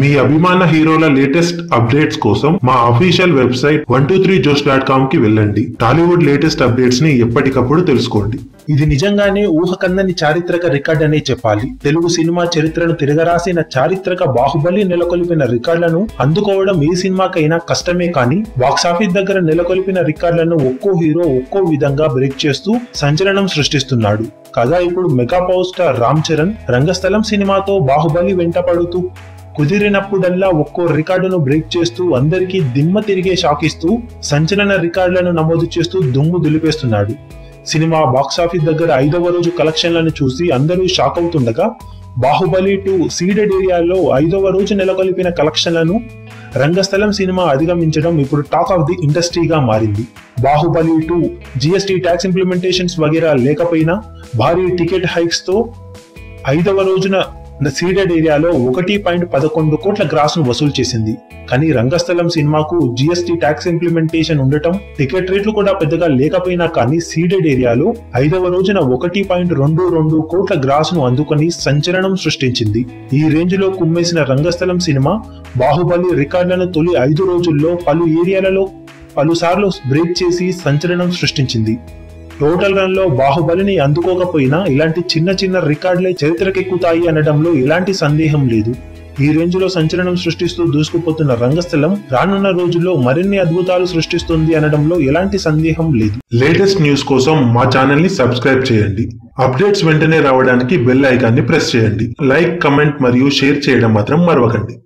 మీ అభిమాన హీరోల latest updates కోసం మా official website one two three Josh dot కామ్కి వెళ్ళండి. టాలీవుడ్ లేటెస్ట్ అప్డేట్స్ని ఎప్పటికప్పుడు తెలుసుకోండి. ఇది నిజంగానే ఊహకందని చారిత్రక రికార్డ్ అనే చెప్పాలి. తెలుగు సినిమా చరిత్రను తిరగరాసిన చారిత్రక బాహుబలి నెలకొల్పిన రికార్డులను అందుకోవడం ఏ సినిమాకైనా కష్టమే కానీ బాక్సాఫీస్ దగ్గర నెలకొల్పిన రికార్డులను ఒక్కో హీరో ఒక్కో విధంగా బ్రేక్ చేస్తూ సంచలనం సృష్టిస్తున్నాడు. కాగా ఇప్పుడు mega power star Ram Charan Rangasthalam సినిమాతో బాహుబలి వెంటపడుతూ కుదిరినప్పుడల్లా ఒక్కో రికార్డును బ్రేక్ చేస్తూ అందరికీ దిమ్మ తిరిగే షాక్ ఇస్తూ సంచలన రికార్డులను నమోదు చేస్తూ దుమ్ము దులిపేస్తున్నాడు. సినిమా బాక్సాఫీస్ దగ్గర ఐదవ రోజు కలెక్షన్లను చూసి అందరూ షాక్ అవుతుండగా బాహుబలి టూ సీడెడ్ ఏరియాలో ఐదవ రోజు నెలకొల్పిన కలెక్షన్లను రంగస్థలం సినిమా అధిగమించడం ఇప్పుడు టాక్ ఆఫ్ ది ఇండస్ట్రీగా మారింది. Baahubali two GST tax implementations వగేరా లేకపోయినా భారీ టికెట్ హైక్స్తో ఐదవ రోజున సీడెడ్ ఏరియాలో ఒకటి పాయింట్ పదకొండు కోట్ల గ్రాస్ను వసూలు చేసింది. కానీ రంగస్థలం సినిమాకు జిఎస్టీ ట్యాక్స్ ఇంప్లిమెంటేషన్ ఉండటం టికెట్ రేట్లు కూడా పెద్దగా లేకపోయినా కానీ సీడెడ్ ఏరియాలో ఐదవ రోజున ఒకటి పాయింట్ రెండు రెండు కోట్ల గ్రాస్ను అందుకొని సంచలనం సృష్టించింది. ఈ రేంజ్లో కుమ్మేసిన రంగస్థలం సినిమా బాహుబలి రికార్డులను తొలి ఐదు రోజుల్లో పలు ఏరియాలలో పలుసార్లు బ్రేక్ చేసి సంచలనం సృష్టించింది. టోటల్ రన్లో బాహుబలిని అందుకోకపోయినా ఇలాంటి చిన్న చిన్న రికార్డులే చరిత్రకెక్కుతాయి అనడంలో ఎలాంటి సందేహం లేదు. ఈ రేంజ్లో సంచలనం సృష్టిస్తూ దూసుకుపోతున్న రంగస్థలం రానున్న రోజుల్లో మరిన్ని అద్భుతాలు సృష్టిస్తుంది అనడంలో ఎలాంటి సందేహం లేదు. లేటెస్ట్ న్యూస్ కోసం మా ఛానల్ని సబ్స్క్రైబ్ చేయండి. అప్డేట్స్ వెంటనే రావడానికి బెల్ ఐకాన్ని ప్రెస్ చేయండి. లైక్ కమెంట్ మరియు షేర్ చేయడం మాత్రం మరవకండి.